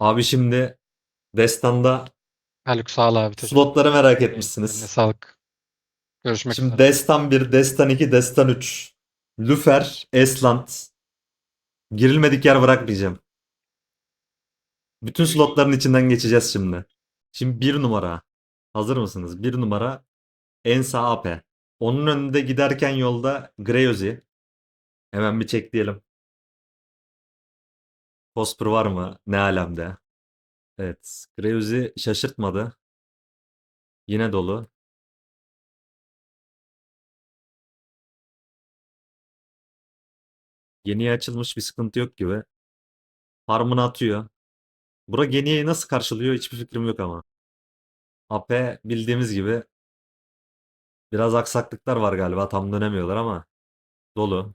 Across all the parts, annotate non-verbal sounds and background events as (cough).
Abi şimdi Destan'da Haluk sağ ol abi. Teşekkür slotları merak etmişsiniz. Eline sağlık. Görüşmek Şimdi üzere. Destan 1, Destan 2, Destan 3. Lüfer, Esland. Girilmedik yer bırakmayacağım. Bütün slotların içinden geçeceğiz şimdi. Şimdi bir numara. Hazır mısınız? Bir numara Ensa AP. Onun önünde giderken yolda Greyozi. Hemen bir çekleyelim. Posper var mı? Ne alemde? Evet. Greyozi şaşırtmadı. Yine dolu. Yeniye açılmış bir sıkıntı yok gibi. Farmını atıyor. Bura Geniye'yi nasıl karşılıyor hiçbir fikrim yok ama. AP bildiğimiz gibi biraz aksaklıklar var galiba. Tam dönemiyorlar ama dolu.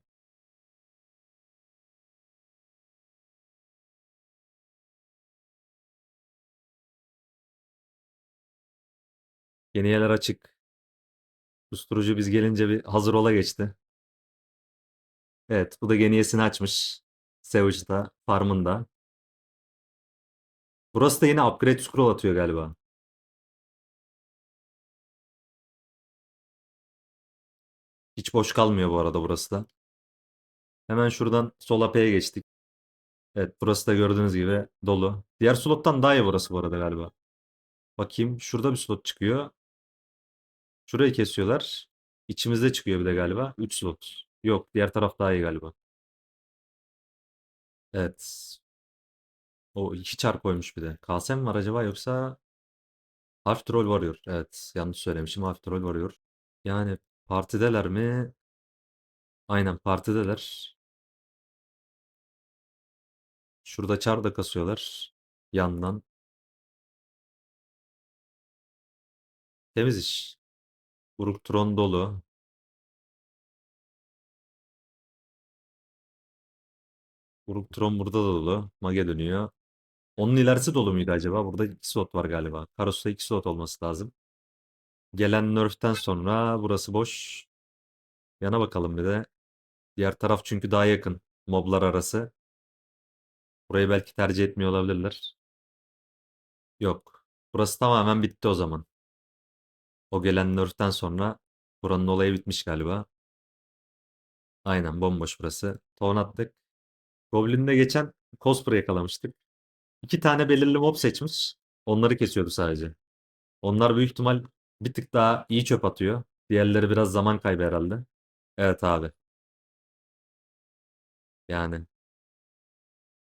Geniyeler açık. Susturucu biz gelince bir hazır ola geçti. Evet bu da Geniyesini açmış. Savage'da, farmında. Burası da yine upgrade scroll atıyor galiba. Hiç boş kalmıyor bu arada burası da. Hemen şuradan sol AP'ye geçtik. Evet burası da gördüğünüz gibi dolu. Diğer slottan daha iyi burası bu arada galiba. Bakayım şurada bir slot çıkıyor. Şurayı kesiyorlar. İçimizde çıkıyor bir de galiba. 3 slot. Yok diğer taraf daha iyi galiba. Evet. O iki çar koymuş bir de. Mi var acaba yoksa Half Troll Warrior. Evet yanlış söylemişim. Half Troll Warrior. Yani partideler mi? Aynen partideler. Şurada çar da kasıyorlar. Yandan. Temiz iş. Uruk Tron dolu. Uruk Tron burada da dolu. Mage dönüyor. Onun ilerisi dolu muydu acaba? Burada iki slot var galiba. Karos'ta iki slot olması lazım. Gelen nerf'ten sonra burası boş. Yana bakalım bir de. Diğer taraf çünkü daha yakın. Moblar arası. Burayı belki tercih etmiyor olabilirler. Yok. Burası tamamen bitti o zaman. O gelen nerf'ten sonra buranın olayı bitmiş galiba. Aynen bomboş burası. Ton attık. Goblin'de geçen Cosper yakalamıştık. İki tane belirli mob seçmiş. Onları kesiyordu sadece. Onlar büyük ihtimal bir tık daha iyi çöp atıyor. Diğerleri biraz zaman kaybı herhalde. Evet abi. Yani.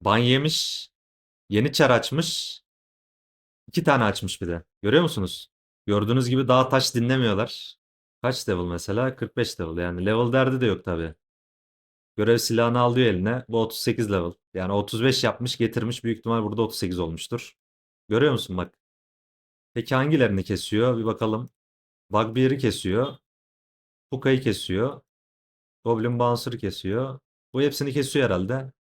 Ban yemiş. Yeni çar açmış. İki tane açmış bir de. Görüyor musunuz? Gördüğünüz gibi daha taş dinlemiyorlar. Kaç level mesela? 45 level. Yani level derdi de yok tabi. Görev silahını alıyor eline. Bu 38 level. Yani 35 yapmış getirmiş. Büyük ihtimal burada 38 olmuştur. Görüyor musun bak. Peki hangilerini kesiyor? Bir bakalım. Bugbear'ı kesiyor. Puka'yı kesiyor. Goblin Bouncer'ı kesiyor. Bu hepsini kesiyor herhalde.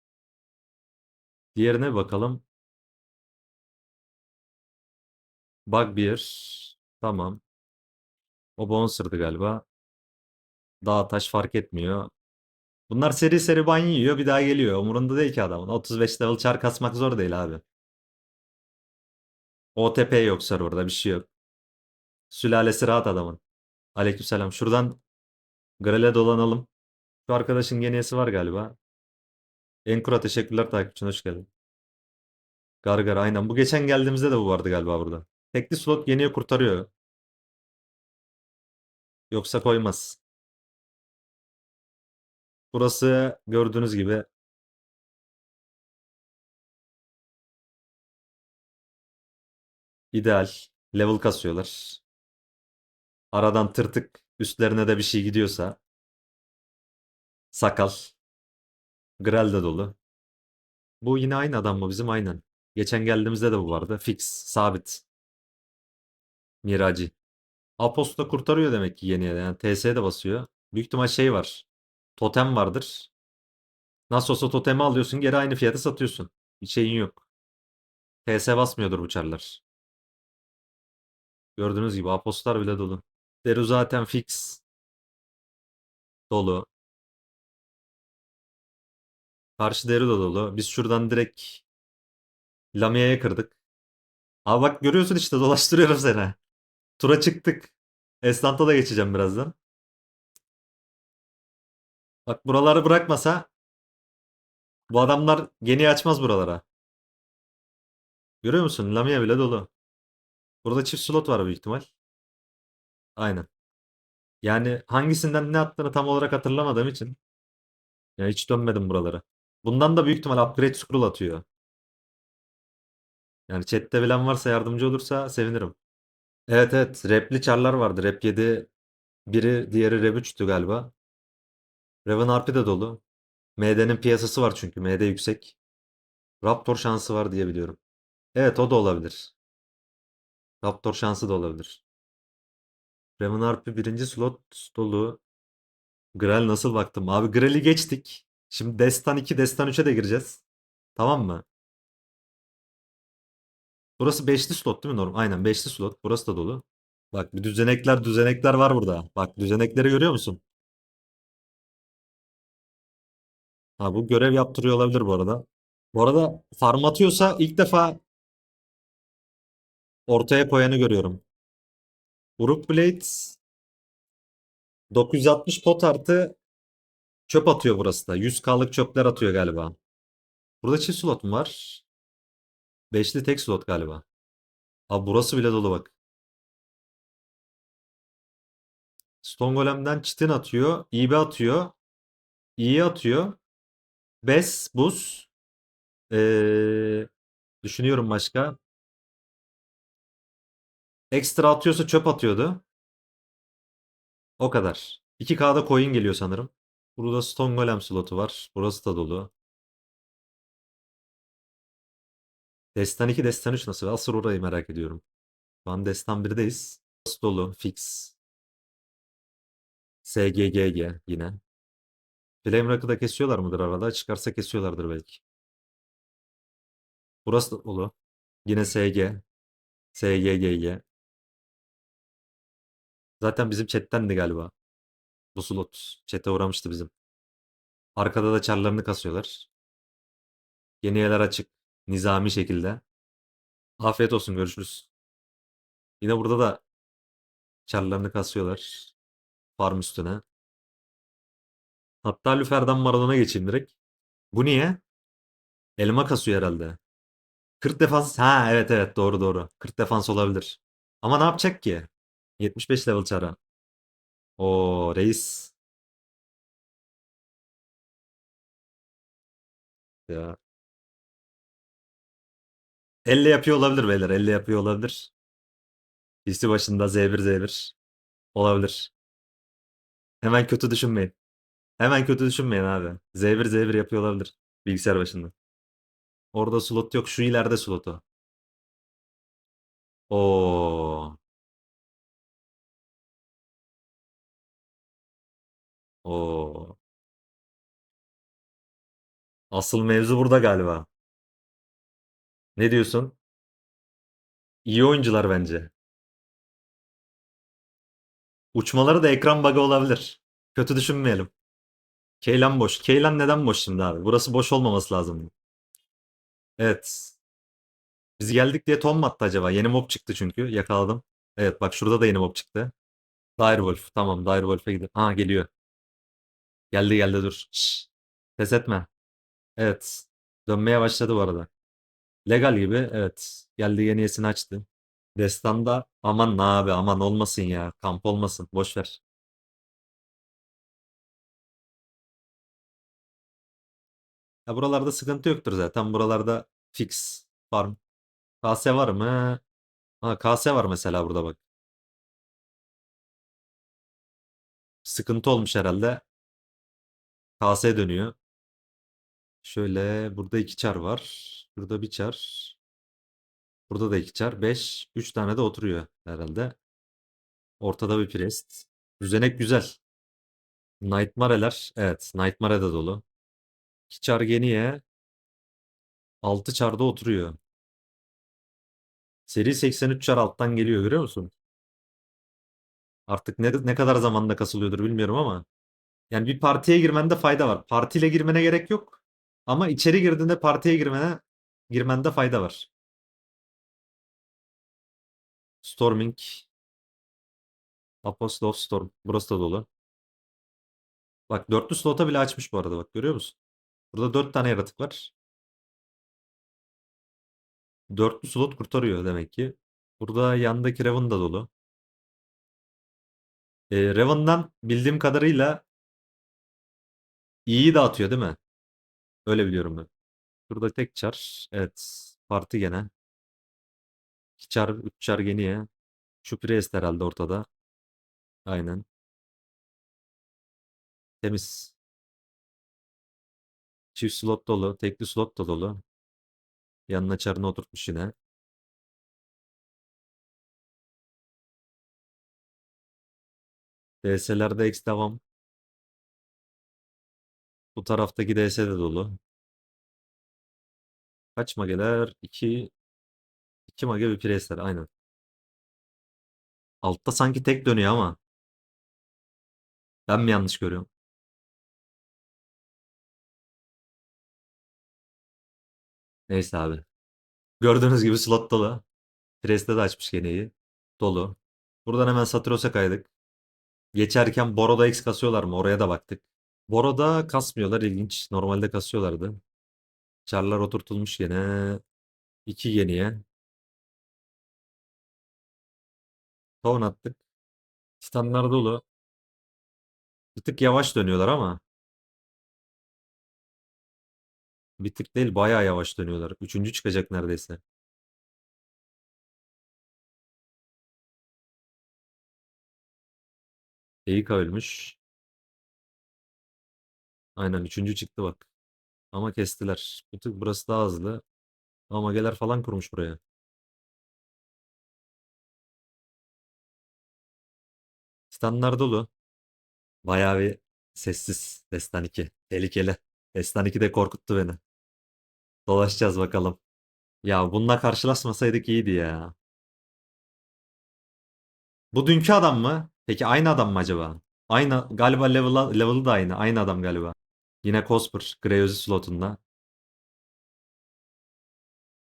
Diğerine bakalım. Bugbear. Tamam. O Bouncer'dı galiba. Dağ taş fark etmiyor. Bunlar seri seri ban yiyor bir daha geliyor. Umurunda değil ki adamın. 35 level çar kasmak zor değil abi. OTP yok serverda bir şey yok. Sülalesi rahat adamın. Aleykümselam. Şuradan Grel'e dolanalım. Şu arkadaşın geniyesi var galiba. Enkura teşekkürler takipçine hoş geldin. Gargara aynen. Bu geçen geldiğimizde de bu vardı galiba burada. Tekli slot geniye kurtarıyor. Yoksa koymaz. Burası gördüğünüz gibi ideal. Level kasıyorlar. Aradan tırtık üstlerine de bir şey gidiyorsa sakal. Grel de dolu. Bu yine aynı adam mı bizim? Aynen. Geçen geldiğimizde de bu vardı. Fix, sabit. Miracı. Aposto kurtarıyor demek ki yeniye. Yani TS'ye de basıyor. Büyük ihtimal şey var. Totem vardır. Nasıl olsa totemi alıyorsun geri aynı fiyatı satıyorsun. Bir şeyin yok. TS basmıyordur bu çarlar. Gördüğünüz gibi apostlar bile dolu. Deru zaten fix. Dolu. Karşı Deru da dolu. Biz şuradan direkt Lamia'ya kırdık. Abi bak görüyorsun işte dolaştırıyorum seni. Tura çıktık. Estant'a da geçeceğim birazdan. Bak buraları bırakmasa bu adamlar geni açmaz buralara. Görüyor musun? Lamia bile dolu. Burada çift slot var büyük ihtimal. Aynen. Yani hangisinden ne attığını tam olarak hatırlamadığım için ya hiç dönmedim buralara. Bundan da büyük ihtimal upgrade scroll atıyor. Yani chatte bilen varsa yardımcı olursa sevinirim. Evet evet. Repli çarlar vardı. Rep 7 biri diğeri Rep 3'tü galiba. Raven RP de dolu. MD'nin piyasası var çünkü. MD yüksek. Raptor şansı var diye biliyorum. Evet o da olabilir. Raptor şansı da olabilir. Raven RP birinci slot dolu. Grail nasıl baktım? Abi Grail'i geçtik. Şimdi Destan 2, Destan 3'e de gireceğiz. Tamam mı? Burası 5'li slot değil mi normal? Aynen 5'li slot. Burası da dolu. Bak bir düzenekler düzenekler var burada. Bak düzenekleri görüyor musun? Ha bu görev yaptırıyor olabilir bu arada. Bu arada farm atıyorsa ilk defa ortaya koyanı görüyorum. Uruk Blades 960 pot artı çöp atıyor burası da. 100k'lık çöpler atıyor galiba. Burada çift slot mu var? Beşli tek slot galiba. Abi burası bile dolu bak. Stone Golem'den çitin atıyor. İB atıyor. İyi atıyor. Bes, buz. Ee, düşünüyorum başka. Ekstra atıyorsa çöp atıyordu. O kadar. 2K'da coin geliyor sanırım. Burada Stone Golem slotu var. Burası da dolu. Destan 2, Destan 3 nasıl? Asıl orayı merak ediyorum. Şu an Destan 1'deyiz. Burası dolu. Fix. SGGG yine. Flame Rock'ı da kesiyorlar mıdır arada? Çıkarsa kesiyorlardır belki. Burası da dolu. Yine SG. SGGG. Zaten bizim chat'tendi galiba. Bu slot. Chat'e uğramıştı bizim. Arkada da çarlarını kasıyorlar. Yeni yerler açık. Nizami şekilde. Afiyet olsun görüşürüz. Yine burada da çarlarını kasıyorlar. Farm üstüne. Hatta Lüfer'den Maradona geçeyim direkt. Bu niye? Elma kasıyor herhalde. 40 defans. Ha evet evet doğru doğru. 40 defans olabilir. Ama ne yapacak ki? 75 level çara. O reis. Ya. Elle yapıyor olabilir beyler. Elle yapıyor olabilir. PC başında Z1 Z1. Olabilir. Hemen kötü düşünmeyin. Hemen kötü düşünmeyin abi. Z1 Z1 yapıyor olabilir. Bilgisayar başında. Orada slot yok. Şu ileride slotu. Oo. Oo. Asıl mevzu burada galiba. Ne diyorsun? İyi oyuncular bence. Uçmaları da ekran bug'ı olabilir. Kötü düşünmeyelim. Keylan boş. Keylan neden boş şimdi abi? Burası boş olmaması lazım. Evet. Biz geldik diye ton mu attı acaba? Yeni mob çıktı çünkü. Yakaladım. Evet bak şurada da yeni mob çıktı. Direwolf. Tamam Direwolf'e gidelim. Ha geliyor. Geldi geldi dur. Şşş. Pes etme. Evet. Dönmeye başladı bu arada. Legal gibi. Evet. Geldi yenisini açtı. Destan'da aman ne abi aman olmasın ya. Kamp olmasın. Boş ver. Ya buralarda sıkıntı yoktur zaten. Buralarda fix farm. KS var mı? Ha KS var mesela burada bak. Sıkıntı olmuş herhalde. KS dönüyor. Şöyle burada iki çar var. Burada bir çar. Burada da iki çar. 5. 3 tane de oturuyor herhalde. Ortada bir priest. Düzenek güzel. Nightmare'ler. Evet. Nightmare de dolu. 2 çar geniye. 6 çar da oturuyor. Seri 83 çar alttan geliyor görüyor musun? Artık ne, ne kadar zamanda kasılıyordur bilmiyorum ama. Yani bir partiye girmende fayda var. Partiyle girmene gerek yok. Ama içeri girdiğinde partiye girmene girmende fayda var. Storming. Apostle of Storm. Burası da dolu. Bak dörtlü slota bile açmış bu arada bak görüyor musun? Burada dört tane yaratık var. Dörtlü slot kurtarıyor demek ki. Burada yandaki Raven da dolu. Ee, Raven'dan bildiğim kadarıyla iyi dağıtıyor değil mi? Öyle biliyorum ben. Burada tek çar. Evet. Parti gene. 2 çar, 3 çar geniye. Şu Priest herhalde ortada. Aynen. Temiz. Çift slot dolu. Tekli slot da dolu. Yanına çarını oturtmuş yine. DS'lerde X devam. Bu taraftaki DS de dolu. Kaç mageler? 2 2 mage bir Priestler aynen. Altta sanki tek dönüyor ama. Ben mi yanlış görüyorum? Neyse abi. Gördüğünüz gibi slot dolu. Priest'te de açmış geneyi. Dolu. Buradan hemen Satros'a kaydık. Geçerken Boro'da X kasıyorlar mı? Oraya da baktık. Boro'da kasmıyorlar ilginç. Normalde kasıyorlardı. Çarlar oturtulmuş gene. İki geniye. Ton attık. Titanlar dolu. Bir tık yavaş dönüyorlar ama. Bir tık değil bayağı yavaş dönüyorlar. Üçüncü çıkacak neredeyse. Eika ölmüş. Aynen üçüncü çıktı bak. Ama kestiler. Bir tık burası daha hızlı. Ama mageler falan kurmuş buraya. Titanlar dolu. Bayağı bir sessiz. Destan 2. Tehlikeli. Destan 2 de korkuttu beni. Dolaşacağız bakalım. Ya bununla karşılaşmasaydık iyiydi ya. Bu dünkü adam mı? Peki aynı adam mı acaba? Aynı galiba level'ı level'ı da aynı. Aynı adam galiba. Yine Cosper Greyozi slotunda.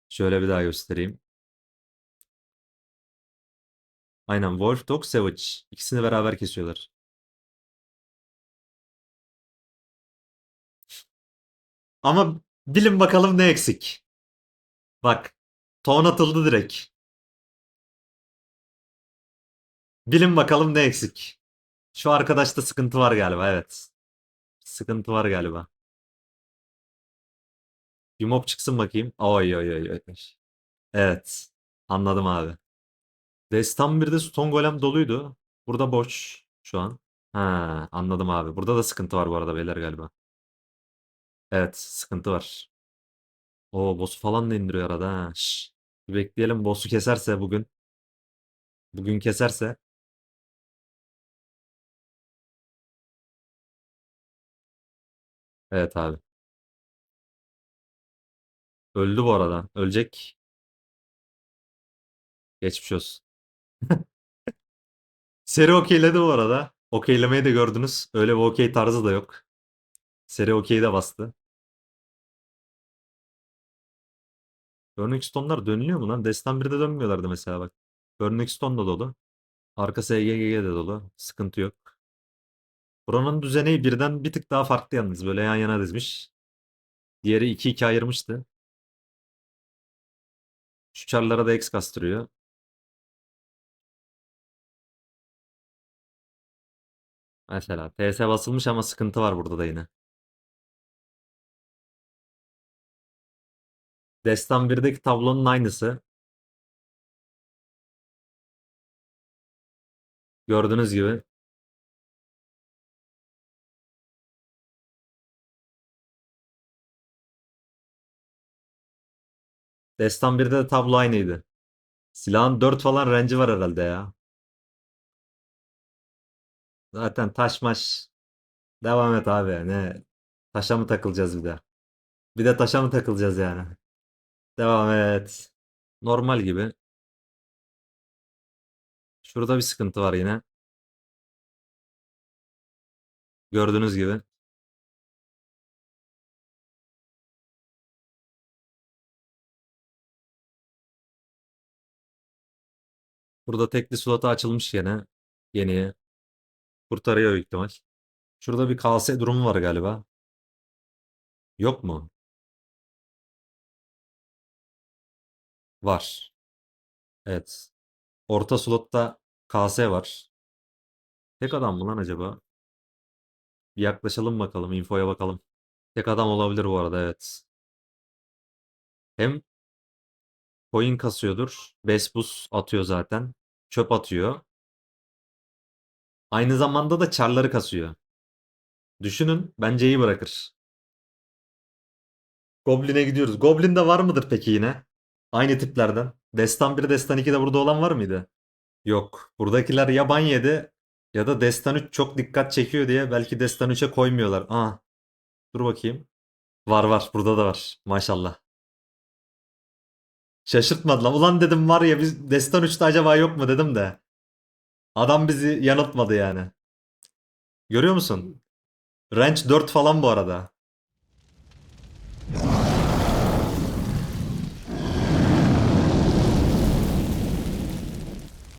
Şöyle bir daha göstereyim. Aynen Wolf Dog Savage. İkisini beraber kesiyorlar. Ama bilin bakalım ne eksik. Bak. Ton atıldı direkt. Bilin bakalım ne eksik. Şu arkadaşta sıkıntı var galiba evet. Sıkıntı var galiba. Bir mob çıksın bakayım. Oy oy oy oy. Evet. Anladım abi. Destan 1'de Stone Golem doluydu. Burada boş şu an. Ha, anladım abi. Burada da sıkıntı var bu arada beyler galiba. Evet, sıkıntı var. O boss'u falan da indiriyor arada. Şş. Bir bekleyelim boss'u keserse bugün. Bugün keserse. Evet abi. Öldü bu arada. Ölecek. Geçmiş olsun. (laughs) Seri okeyledi bu arada. Okeylemeyi de gördünüz. Öyle bir okey tarzı da yok. Seri okeyi de bastı. Burning Stone'lar dönülüyor mu lan? Destan 1'de dönmüyorlardı mesela bak. Burning Stone da dolu. Arkası EGG de dolu. Sıkıntı yok. Buranın düzeni birden bir tık daha farklı yalnız. Böyle yan yana dizmiş. Diğeri 2-2 ayırmıştı. Şu çarlara da X kastırıyor. Mesela TS basılmış ama sıkıntı var burada da yine. Destan 1'deki tablonun aynısı. Gördüğünüz gibi. Destan 1'de de tablo aynıydı. Silahın 4 falan range'i var herhalde ya. Zaten taş maş. Devam et abi. Ne? Taşa mı takılacağız bir de? Bir de taşa mı takılacağız yani? Devam et. Normal gibi. Şurada bir sıkıntı var yine. Gördüğünüz gibi. Burada tekli slota açılmış gene. Yeni. Kurtarıyor büyük ihtimal. Şurada bir KS durumu var galiba. Yok mu? Var. Evet. Orta slotta KS var. Tek adam mı lan acaba? Bir yaklaşalım bakalım. Infoya bakalım. Tek adam olabilir bu arada evet. Hem coin kasıyordur. Bespus atıyor zaten. Çöp atıyor. Aynı zamanda da çarları kasıyor. Düşünün bence iyi bırakır. Goblin'e gidiyoruz. Goblin'de var mıdır peki yine? Aynı tiplerden. Destan 1, Destan 2'de burada olan var mıydı? Yok. Buradakiler ya ban yedi ya da Destan 3 çok dikkat çekiyor diye belki Destan 3'e koymuyorlar. Aa. Dur bakayım. Var var. Burada da var. Maşallah. Şaşırtmadı lan. Ulan dedim var ya biz Destan 3'te acaba yok mu dedim de. Adam bizi yanıltmadı yani. Görüyor musun? Range 4 falan bu arada.